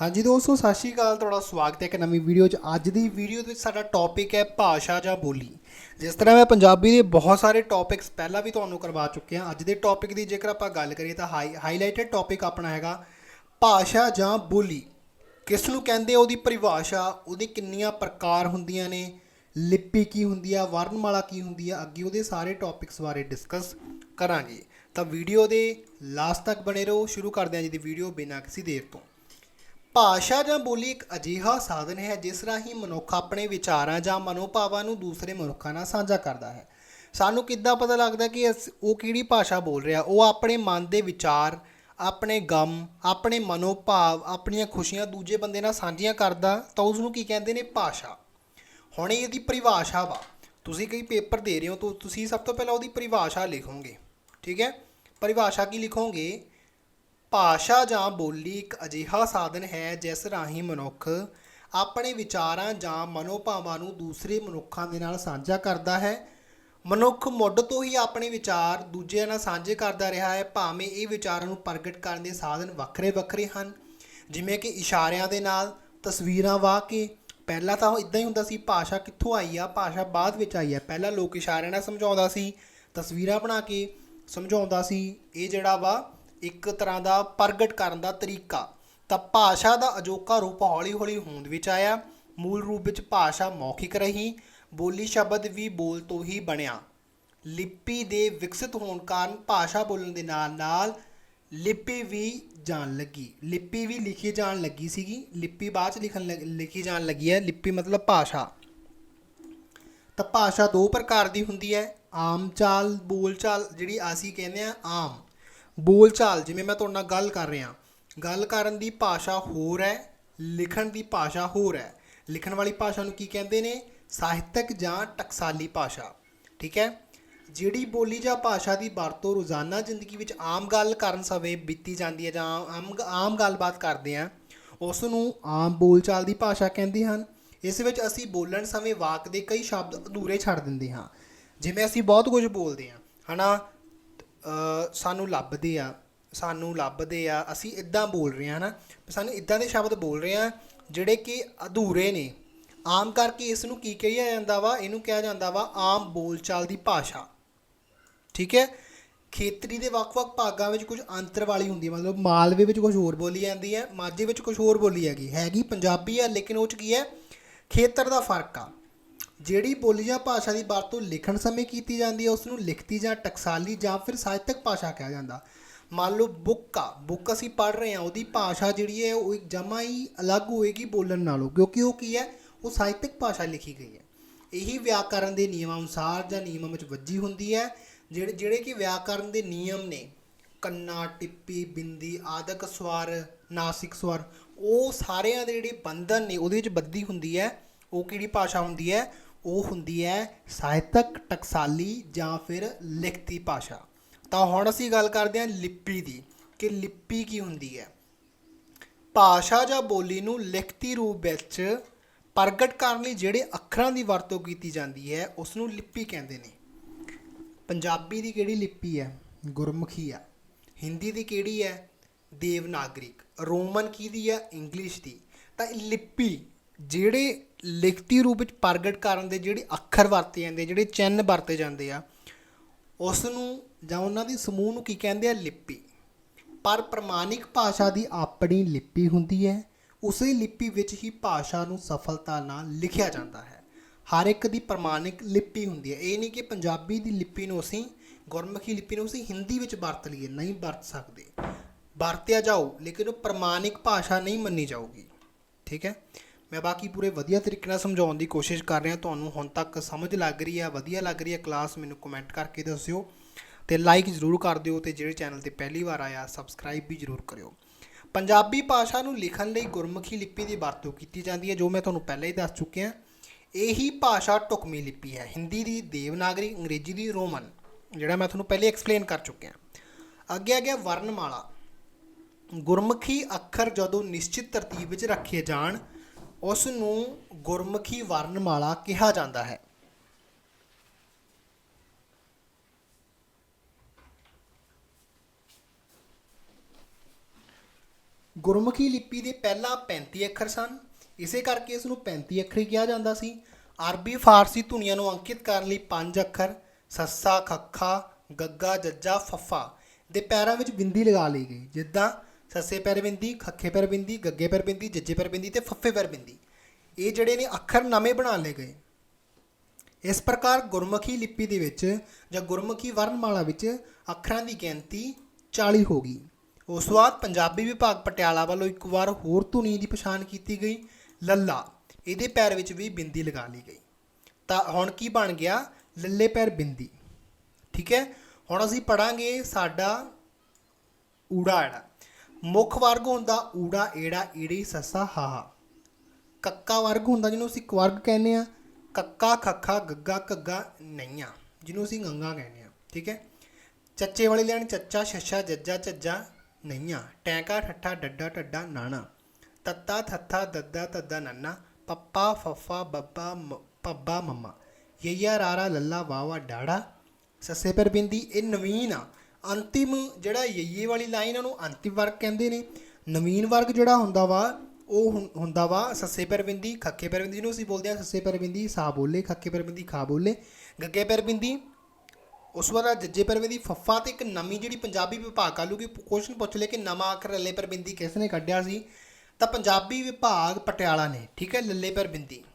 ਹਾਂਜੀ ਦੋਸਤੋ ਸਤਿ ਸ਼੍ਰੀ ਅਕਾਲ ਤੁਹਾਡਾ ਸਵਾਗਤ ਹੈ ਇੱਕ ਨਵੀਂ ਵੀਡੀਓ 'ਚ। ਅੱਜ ਦੀ ਵੀਡੀਓ ਦੇ ਵਿੱਚ ਸਾਡਾ ਟੌਪਿਕ ਹੈ ਭਾਸ਼ਾ ਜਾਂ ਬੋਲੀ। ਜਿਸ ਤਰ੍ਹਾਂ ਮੈਂ ਪੰਜਾਬੀ ਦੇ ਬਹੁਤ ਸਾਰੇ ਟੌਪਿਕਸ ਪਹਿਲਾਂ ਵੀ ਤੁਹਾਨੂੰ ਕਰਵਾ ਚੁੱਕਿਆ। ਹਾਂ ਅੱਜ ਦੇ ਟੌਪਿਕ ਦੀ ਜੇਕਰ ਆਪਾਂ ਗੱਲ ਕਰੀਏ ਤਾਂ ਹਾਈ ਹਾਈਲਾਈਟਡ ਟੌਪਿਕ ਆਪਣਾ ਹੈਗਾ ਭਾਸ਼ਾ ਜਾਂ ਬੋਲੀ। ਕਿਸ ਨੂੰ ਕਹਿੰਦੇ ਆ, ਉਹਦੀ ਪਰਿਭਾਸ਼ਾ ਉਹਦੀ ਕਿੰਨੀਆਂ ਪ੍ਰਕਾਰ ਹੁੰਦੀਆਂ ਨੇ ਲਿਪੀ ਕੀ ਹੁੰਦੀ ਆ ਵਰਣਮਾਲਾ ਕੀ ਹੁੰਦੀ ਆ ਅੱਗੇ ਉਹਦੇ ਸਾਰੇ ਟੌਪਿਕਸ ਬਾਰੇ ਡਿਸਕਸ ਕਰਾਂਗੇ। ਤਾਂ ਵੀਡੀਓ ਦੇ ਲਾਸਟ ਤੱਕ ਬਣੇ ਰਹੋ। ਸ਼ੁਰੂ ਕਰਦੇ ਹਾਂ ਜੀ ਦੀ ਵੀਡੀਓ ਬਿਨਾਂ ਕਿਸੇ ਦੇਰ ਤੋਂ। ਭਾਸ਼ਾ ਜਾਂ ਬੋਲੀ ਇੱਕ ਅਜਿਹਾ ਸਾਧਨ ਹੈ ਜਿਸ ਰਾਹੀਂ ਮਨੁੱਖ ਆਪਣੇ ਵਿਚਾਰਾਂ ਜਾਂ ਮਨੋਭਾਵਾਂ ਨੂੰ ਦੂਸਰੇ ਮਨੁੱਖਾਂ ਨਾਲ ਸਾਂਝਾ ਕਰਦਾ ਹੈ। ਸਾਨੂੰ ਕਿੱਦਾਂ ਪਤਾ ਲੱਗਦਾ ਕਿ ਅਸ- ਉਹ ਕਿਹੜੀ ਭਾਸ਼ਾ ਬੋਲ ਰਿਹਾ? ਉਹ ਆਪਣੇ ਮਨ ਦੇ ਵਿਚਾਰ, ਆਪਣੇ ਗਮ, ਆਪਣੇ ਮਨੋਭਾਵ, ਆਪਣੀਆਂ ਖੁਸ਼ੀਆਂ ਦੂਜੇ ਬੰਦੇ ਨਾਲ ਸਾਂਝੀਆਂ ਕਰਦਾ ਤਾਂ ਉਸ ਨੂੰ ਕੀ ਕਹਿੰਦੇ ਨੇ? ਭਾਸ਼ਾ। ਹੁਣ ਇਹਦੀ ਪਰਿਭਾਸ਼ਾ ਵਾ। ਤੁਸੀਂ ਕੋਈ ਪੇਪਰ ਦੇ ਰਹੇ ਹੋ ਤਾਂ ਤੁਸੀਂ ਸਭ ਤੋਂ ਪਹਿਲਾਂ ਉਹਦੀ ਪਰਿਭਾਸ਼ਾ ਲਿਖੋਗੇ। ਠੀਕ ਹੈ? ਪਰਿਭਾਸ਼ਾ ਕੀ ਲਿਖੋਗੇ? ਭਾਸ਼ਾ ਜਾਂ ਬੋਲੀ ਇੱਕ ਅਜਿਹਾ ਸਾਧਨ ਹੈ ਜਿਸ ਰਾਹੀਂ ਮਨੁੱਖ ਆਪਣੇ ਵਿਚਾਰਾਂ ਜਾਂ ਮਨੋਭਾਵਾਂ ਨੂੰ ਦੂਸਰੇ ਮਨੁੱਖਾਂ ਦੇ ਨਾਲ ਸਾਂਝਾ ਕਰਦਾ ਹੈ। ਮਨੁੱਖ ਮੁੱਢ ਤੋਂ ਹੀ ਆਪਣੇ ਵਿਚਾਰ ਦੂਜਿਆਂ ਨਾਲ ਸਾਂਝੇ ਕਰਦਾ ਰਿਹਾ ਹੈ, ਭਾਵੇਂ ਇਹ ਵਿਚਾਰਾਂ ਨੂੰ ਪ੍ਰਗਟ ਕਰਨ ਦੇ ਸਾਧਨ ਵੱਖਰੇ ਵੱਖਰੇ ਹਨ। ਜਿਵੇਂ ਕਿ ਇਸ਼ਾਰਿਆਂ ਦੇ ਨਾਲ ਤਸਵੀਰਾਂ ਵਾਹ ਕੇ, ਪਹਿਲਾਂ ਤਾਂ ਉਹ ਇਦਾਂ ਹੀ ਹੁੰਦਾ ਸੀ, ਭਾਸ਼ਾ ਕਿੱਥੋਂ ਆਈ ਆ? ਭਾਸ਼ਾ ਬਾਅਦ ਵਿੱਚ ਆਈ ਆ। ਪਹਿਲਾਂ ਲੋਕ ਇਸ਼ਾਰਿਆਂ ਨਾਲ ਸਮਝਾਉਂਦਾ ਸੀ, ਤਸਵੀਰਾਂ ਬਣਾ ਕੇ ਸਮਝਾਉਂਦਾ ਸੀ, ਇਹ ਜਿਹੜਾ ਵਾ ਇੱਕ ਤਰ੍ਹਾਂ ਦਾ ਪ੍ਰਗਟ ਕਰਨ ਦਾ ਤਰੀਕਾ। ਤਾਂ ਭਾਸ਼ਾ ਦਾ ਅਜੋਕਾ ਰੂਪ ਹੌਲੀ-ਹੌਲੀ ਹੋਂਦ ਵਿੱਚ ਆਇਆ। ਮੂਲ ਰੂਪ ਵਿੱਚ ਭਾਸ਼ਾ ਮੌਖਿਕ ਰਹੀ। ਬੋਲੀ ਸ਼ਬਦ ਵੀ ਬੋਲ ਤੋਂ ਹੀ ਬਣਿਆ। ਲਿਪੀ ਦੇ ਵਿਕਸਿਤ ਹੋਣ ਕਾਰਨ ਭਾਸ਼ਾ ਬੋਲਣ ਦੇ ਨਾਲ-ਨਾਲ ਲਿਪੀ ਵੀ ਜਾਣ ਲੱਗੀ। ਲਿਪੀ ਵੀ ਲਿਖੀ ਜਾਣ ਲੱਗੀ ਸੀਗੀ। ਲਿਪੀ ਬਾਅਦ ਚ ਲਿਖਣ ਲੱਗ- ਲਿਖੀ ਜਾਣ ਲੱਗੀ ਹੈ। ਲਿਪੀ ਮਤਲਬ ਭਾਸ਼ਾ। ਤਾਂ ਭਾਸ਼ਾ ਦੋ ਪ੍ਰਕਾਰ ਦੀ ਹੁੰਦੀ ਹੈ। ਆਮ ਚਾਲ ਬੋਲਚਾਲ ਜਿਹੜੀ ਅਸੀਂ ਕਹਿੰਦੇ ਆ ਆਮ। ਬੋਲਚਾਲ ਜਿਵੇਂ ਮੈਂ ਤੁਹਾਡੇ ਨਾਲ ਗੱਲ ਕਰ ਰਿਹਾ। ਗੱਲ ਕਰਨ ਦੀ ਭਾਸ਼ਾ ਹੋਰ ਹੈ ਲਿਖਣ ਦੀ ਭਾਸ਼ਾ ਹੋਰ ਹੈ। ਲਿਖਣ ਵਾਲੀ ਭਾਸ਼ਾ ਨੂੰ ਕੀ ਕਹਿੰਦੇ ਨੇ? ਸਾਹਿਤਕ ਜਾਂ ਟਕਸਾਲੀ ਭਾਸ਼ਾ। ਠੀਕ ਹੈ? ਜਿਹੜੀ ਬੋਲੀ ਜਾਂ ਭਾਸ਼ਾ ਦੀ ਵਰਤੋਂ ਰੋਜ਼ਾਨਾ ਜ਼ਿੰਦਗੀ ਵਿੱਚ ਆਮ ਗੱਲ ਕਰਨ ਸਮੇਂ ਬੀਤੀ ਜਾਂਦੀ ਹੈ ਜਾਂ ਆਮ ਆਮ ਗੱਲਬਾਤ ਕਰਦੇ ਆ ਉਸ ਨੂੰ ਆਮ ਬੋਲਚਾਲ ਦੀ ਭਾਸ਼ਾ ਕਹਿੰਦੇ ਹਨ। ਇਸ ਵਿੱਚ ਅਸੀਂ ਬੋਲਣ ਸਮੇਂ ਵਾਕ ਦੇ ਕਈ ਸ਼ਬਦ ਅਧੂਰੇ ਛੱਡ ਦਿੰਦੇ ਹਾਂ। ਜਿਵੇਂ ਅਸੀਂ ਬਹੁਤ ਕੁਝ ਬੋਲਦੇ ਹਾਂ ਹਨਾ? ਅ, ਸਾਨੂੰ ਲੱਭਦੇ ਆ, ਸਾਨੂੰ ਲੱਭਦੇ ਆ, ਅਸੀਂ ਇਦਾਂ ਬੋਲ ਰਹੇ ਹਾਂ ਨਾ, ਸਾਨੂੰ ਇਦਾਂ ਦੇ ਸ਼ਬਦ ਬੋਲ ਰਹੇ ਆ ਜਿਹੜੇ ਕਿ ਅਧੂਰੇ ਨੇ। ਆਮ ਕਰਕੇ ਇਸ ਨੂੰ ਕੀ ਕਿਹਾ ਜਾਂਦਾ ਵਾ? ਇਹਨੂੰ ਕਿਹਾ ਜਾਂਦਾ ਵਾ ਆਮ ਬੋਲਚਾਲ ਦੀ ਭਾਸ਼ਾ। ਠੀਕ ਹੈ? ਖੇਤਰੀ ਦੇ ਵੱਖ-ਵੱਖ ਭਾਗਾਂ ਵਿੱਚ ਕੁਝ ਅੰਤਰ ਵਾਲੀ ਹੁੰਦੀ ਹੈ, ਮਤਲਬ ਮਾਲਵੇ ਵਿੱਚ ਕੁਝ ਹੋਰ ਬੋਲੀ ਜਾਂਦੀ ਹੈ, ਮਾਝੇ ਵਿੱਚ ਕੁਝ ਹੋਰ ਬੋਲੀ ਹੈਗੀ। ਹੈਗੀ ਪੰਜਾਬੀ ਆ, ਲੇਕਿਨ ਉਹ ਚ ਕੀ ਹੈ? ਖੇਤਰ ਦਾ ਫ਼ਰਕ ਆ। ਜਿਹੜੀ ਬੋਲੀ ਜਾਂ ਭਾਸ਼ਾ ਦੀ ਵਰਤੋਂ ਲਿਖਣ ਸਮੇਂ ਕੀਤੀ ਜਾਂਦੀ ਹੈ ਉਸ ਨੂੰ ਲਿਖਤੀ ਜਾਂ ਟਕਸਾਲੀ ਜਾਂ ਫਿਰ ਸਾਹਿਤਕ ਭਾਸ਼ਾ ਕਿਹਾ ਜਾਂਦਾ। ਮੰਨ ਲਓ ਬੁੱਕ ਆ ਬੁੱਕ ਅਸੀਂ ਪੜ੍ਹ ਰਹੇ ਹਾਂ, ਉਹਦੀ ਭਾਸ਼ਾ ਜਿਹੜੀ ਹੈ, ਉਹ ਇੱਕ ਜਮਾ ਹੀ ਅਲੱਗ ਹੋਏਗੀ ਬੋਲਣ ਨਾਲੋਂ, ਕਿਉਂਕਿ ਉਹ ਕੀ ਹੈ? ਉਹ ਸਾਹਿਤਕ ਭਾਸ਼ਾ ਲਿਖੀ ਗਈ ਹੈ। ਇਹੀ ਵਿਆਕਰਨ ਦੇ ਨਿਯਮਾਂ ਅਨੁਸਾਰ ਜਾਂ ਨਿਯਮਾਂ ਵਿੱਚ ਵੱਜੀ ਹੁੰਦੀ ਹੈ, ਜਿਹੜੇ ਜਿਹੜੇ ਕਿ ਵਿਆਕਰਨ ਦੇ ਨਿਯਮ ਨੇ, ਕੰਨਾ, ਟਿੱਪੀ, ਬਿੰਦੀ, ਆਦਿਕ ਸਵਰ, ਨਾਸਿਕ ਸਵਰ, ਉਹ ਸਾਰਿਆਂ ਦੇ ਜਿਹੜੇ ਬੰਧਨ ਨੇ, ਉਹਦੇ ਵਿੱਚ ਬੱਦੀ ਹੁੰਦੀ ਹੈ, ਉਹ ਕਿਹੜੀ ਭਾਸ਼ਾ ਹੁੰਦੀ ਹੈ? ਉਹ ਹੁੰਦੀ ਹੈ ਸਾਹਿਤਕ ਟਕਸਾਲੀ ਜਾਂ ਫਿਰ ਲਿਖਤੀ ਭਾਸ਼ਾ। ਤਾਂ ਹੁਣ ਅਸੀਂ ਗੱਲ ਕਰਦੇ ਹਾਂ ਲਿਪੀ ਦੀ ਕਿ ਲਿਪੀ ਕੀ ਹੁੰਦੀ ਹੈ। ਭਾਸ਼ਾ ਜਾਂ ਬੋਲੀ ਨੂੰ ਲਿਖਤੀ ਰੂਪ ਵਿੱਚ ਪ੍ਰਗਟ ਕਰਨ ਲਈ ਜਿਹੜੇ ਅੱਖਰਾਂ ਦੀ ਵਰਤੋਂ ਕੀਤੀ ਜਾਂਦੀ ਹੈ ਉਸ ਨੂੰ ਲਿਪੀ ਕਹਿੰਦੇ ਨੇ। ਪੰਜਾਬੀ ਦੀ ਕਿਹੜੀ ਲਿਪੀ ਹੈ? ਗੁਰਮੁਖੀ ਆ। ਹਿੰਦੀ ਦੀ ਕਿਹੜੀ ਹੈ? ਦੇਵਨਾਗਰਿਕ। ਰੋਮਨ ਕਿਹਦੀ ਆ? ਇੰਗਲਿਸ਼ ਦੀ। ਤਾਂ ਲਿਪੀ ਜਿਹੜੇ ਲਿਖਤੀ ਰੂਪ ਵਿੱਚ ਪ੍ਰਗਟ ਕਰਨ ਦੇ ਜਿਹੜੇ ਅੱਖਰ ਵਰਤੇ ਜਾਂਦੇ, ਜਿਹੜੇ ਚਿੰਨ੍ਹ ਵਰਤੇ ਜਾਂਦੇ ਆ ਉਸ ਨੂੰ ਜਾਂ ਉਹਨਾਂ ਦੀ ਸਮੂਹ ਨੂੰ ਕੀ ਕਹਿੰਦੇ ਆ? ਲਿਪੀ। ਪਰ ਪ੍ਰਮਾਣਿਕ ਭਾਸ਼ਾ ਦੀ ਆਪਣੀ ਲਿਪੀ ਹੁੰਦੀ ਹੈ, ਉਸੇ ਲਿਪੀ ਵਿੱਚ ਹੀ ਭਾਸ਼ਾ ਨੂੰ ਸਫਲਤਾ ਨਾਲ ਲਿਖਿਆ ਜਾਂਦਾ ਹੈ। ਹਰ ਇੱਕ ਦੀ ਪ੍ਰਮਾਣਿਕ ਲਿਪੀ ਹੁੰਦੀ ਹੈ। ਇਹ ਨਹੀਂ ਕਿ ਪੰਜਾਬੀ ਦੀ ਲਿਪੀ ਨੂੰ ਅਸੀਂ, ਗੁਰਮੁਖੀ ਲਿਪੀ ਨੂੰ ਅਸੀਂ ਹਿੰਦੀ ਵਿੱਚ ਵਰਤ ਲਈਏ, ਨਹੀਂ ਵਰਤ ਸਕਦੇ। ਵਰਤਿਆ ਜਾਓ ਲੇਕਿਨ ਉਹ ਪ੍ਰਮਾਣਿਕ ਭਾਸ਼ਾ ਨਹੀਂ ਮੰਨੀ ਜਾਊਗੀ। ਠੀਕ ਹੈ? ਮੈਂ ਬਾਕੀ ਪੂਰੇ ਵਧੀਆ ਤਰੀਕੇ ਨਾਲ ਸਮਝਾਉਣ ਦੀ ਕੋਸ਼ਿਸ਼ ਕਰ ਰਿਹਾ, ਤੁਹਾਨੂੰ ਹੁਣ ਤੱਕ ਸਮਝ ਲੱਗ ਰਹੀ ਹੈ, ਵਧੀਆ ਲੱਗ ਰਹੀ ਹੈ ਕਲਾਸ ਮੈਨੂੰ ਕਮੈਂਟ ਕਰਕੇ ਦੱਸਿਓ ਤੇ ਲਾਈਕ ਜ਼ਰੂਰ ਕਰ ਦਿਓ ਤੇ ਜਿਹੜੇ ਚੈਨਲ ਤੇ ਪਹਿਲੀ ਵਾਰ ਆਇਆ ਸਬਸਕ੍ਰਾਈਬ ਵੀ ਜ਼ਰੂਰ ਕਰਿਓ। ਪੰਜਾਬੀ ਭਾਸ਼ਾ ਨੂੰ ਲਿਖਣ ਲਈ ਗੁਰਮੁਖੀ ਲਿਪੀ ਦੀ ਵਰਤੋਂ ਕੀਤੀ ਜਾਂਦੀ ਹੈ, ਜੋ ਮੈਂ ਤੁਹਾਨੂੰ ਪਹਿਲਾਂ ਹੀ ਦੱਸ ਚੁੱਕਿਆ ਇਹੀ ਭਾਸ਼ਾ ਢੁਕਵੀਂ ਲਿਪੀ ਹੈ, ਹਿੰਦੀ ਦੀ ਦੇਵਨਾਗਰੀ, ਅੰਗਰੇਜ਼ੀ ਦੀ ਰੋਮਨ, ਜਿਹੜਾ ਮੈਂ ਤੁਹਾਨੂੰ ਪਹਿਲੇ ਐਕਸਪਲੇਨ ਕਰ ਚੁੱਕਿਆ ਅੱਗੇ ਆ ਗਿਆ ਵਰਣਮਾਲਾ। ਗੁਰਮੁਖੀ ਅੱਖਰ ਜਦੋਂ ਨਿਸ਼ਚਿਤ ਤਰਤੀਬ ਵਿੱਚ ਰੱਖੇ ਜਾਣ ਉਸ ਨੂੰ ਗੁਰਮੁਖੀ ਵਰਣਮਾਲਾ ਕਿਹਾ ਜਾਂਦਾ ਹੈ। ਗੁਰਮੁਖੀ ਲਿਪੀ ਦੇ ਪਹਿਲਾਂ 35 ਅੱਖਰ ਸਨ। ਇਸੇ ਕਰਕੇ ਇਸ ਨੂੰ 35 ਅੱਖਰੀ ਕਿਹਾ ਜਾਂਦਾ ਸੀ। ਅਰਬੀ, ਫਾਰਸੀ ਧੁਨੀਆਂ ਨੂੰ ਅੰਕਿਤ ਕਰਨ ਲਈ ਪੰਜ ਅੱਖਰ, ਸੱਸਾ, ਖੱਖਾ, ਗੱਗਾ, ਜੱਜਾ, ਫੱਫਾ ਦੇ ਪੈਰਾਂ ਵਿੱਚ ਬਿੰਦੀ ਲਗਾ ਲਈ ਗਈ। ਜਿੱਦਾਂ ਸੱਸੇ ਪੈਰ ਬਿੰਦੀ, ਖੱਖੇ ਪੈਰ ਬਿੰਦੀ, ਗੱਗੇ ਪੈਰ ਬਿੰਦੀ, ਜੱਜੇ ਪੈਰ ਬਿੰਦੀ ਤੇ ਫੱਫੇ ਪੈਰ ਬਿੰਦੀ। ਇਹ ਜਿਹੜੇ ਨੇ ਅੱਖਰ ਨਵੇਂ ਬਣਾ ਲਏ ਗਏ। ਇਸ ਪ੍ਰਕਾਰ ਗੁਰਮੁਖੀ ਲਿਪੀ ਦੇ ਵਿੱਚ ਜਾਂ ਗੁਰਮੁਖੀ ਵਰਣਮਾਲਾ ਵਿੱਚ ਅੱਖਰਾਂ ਦੀ ਗਿਣਤੀ 40 ਹੋ ਗਈ। ਉਸ ਤੋਂ ਬਾਅਦ ਪੰਜਾਬੀ ਵਿਭਾਗ ਪਟਿਆਲਾ ਵੱਲੋਂ ਇੱਕ ਵਾਰ ਹੋਰ ਧੁਨੀ ਦੀ ਪਛਾਣ ਕੀਤੀ ਗਈ। ਲੱਲਾ, ਇਹਦੇ ਪੈਰ ਵਿੱਚ ਵੀ ਬਿੰਦੀ ਲਗਾ ਲਈ ਗਈ। ਤਾਂ ਹੁਣ ਕੀ ਬਣ ਗਿਆ? ਲੱਲੇ ਪੈਰ ਬਿੰਦੀ। ਠੀਕ ਹੈ? ਹੁਣ ਅਸੀਂ ਪੜਾਂਗੇ ਸਾਡਾ ਊੜਾ ਐੜਾ ਮੁੱਖ ਵਰਗ ਹੁੰਦਾ ਊੜਾ, ਏੜਾ ਈੜੀ ਸੱਸਾ ਹਾਹਾ ਕੱਕਾ ਵਰਗ ਹੁੰਦਾ ਜਿਹਨੂੰ ਅਸੀਂ ਕਵਰਗ ਕਹਿੰਦੇ ਆ ਕੱਕਾ, ਖੱਖਾ, ਗੱਗਾ, ਘੱਗਾ, ਨਈਆਂ, ਜਿਹਨੂੰ ਅਸੀਂ ਗੰਗਾ ਕਹਿੰਦੇ ਆ ਠੀਕ ਹੈ? ਚੱਚੇ ਵਾਲੀ ਲੈਣ ਚੱਚਾ, ਛੱਛਾ, ਜੱਜਾ, ਝੱਜਾ, ਨਈਆਂ। ਟੈਂਕਾ, ਠੱਠਾ, ਡੱਡਾ ਟੱਡਾ ਨਾਣਾ। ਤੱਤਾ, ਥੱਥਾ, ਦੱਦਾ ਤੱਦਾ ਨੰਨਾ। ਪੱਪਾ, ਫੱਫਾ, ਬੱਬਾ, ਮ- ਪੱਬਾ, ਮੰਮਾ। ਯਈਆ, ਰਾਰਾ, ਲੱਲਾ ਵਾਵਾ ਡਾੜਾ। ਸੱਸੇ ਪਰ ਬਿੰਦੀ, ਇਹ ਨਵੀਨ ਆ। ਅੰਤਿਮ ਜਿਹੜਾ ਯਈਏ ਵਾਲੀ ਲਾਈਨ ਉਹਨੂੰ ਅੰਤਿਮ ਵਰਗ ਕਹਿੰਦੇ ਨੇ। ਨਵੀਨ ਵਰਗ ਜਿਹੜਾ ਹੁੰਦਾ ਵਾ, ਉਹ ਹੁੰ- ਹੁੰਦਾ ਵਾ ਸੱਸੇ ਪੈਰਬਿੰਦੀ ਖੱਕੇ ਪਰਬਿੰਦੀ ਜਿਹਨੂੰ ਅਸੀਂ ਬੋਲਦੇ ਆ ਸੱਸੇ ਪਰ ਬਿੰਦੀ ਸਾ ਬੋਲੇ ਖੱਕੇ ਪਰਬਿੰਦੀ, ਖਾ ਬੋਲੇ। ਗੱਗੇ ਪਰ ਬਿੰਦੀ ਉਸ ਵਾਰ ਜੱਜੇ ਪੈਰਬਿੰਦੀ, ਫੱਫਾ ਤੇ ਇੱਕ ਨਵੀਂ ਜਿਹੜੀ ਪੰਜਾਬੀ ਵਿਭਾਗ ਆਲੂਗੀ ਕੁਐਸਚਨ ਪੁੱਛ ਲੈ ਕਿ ਨਵਾਂ ਅੱਖਰ ਲੱਲੇ ਪਰਬਿੰਦੀ ਕਿਸ ਨੇ ਕੱਢਿਆ ਸੀ? ਤਾਂ ਪੰਜਾਬੀ ਵਿਭਾਗ ਪਟਿਆਲਾ ਨੇ, ਠੀਕ ਹੈ? ਲੱਲੇ ਪਰ ਬਿੰਦੀ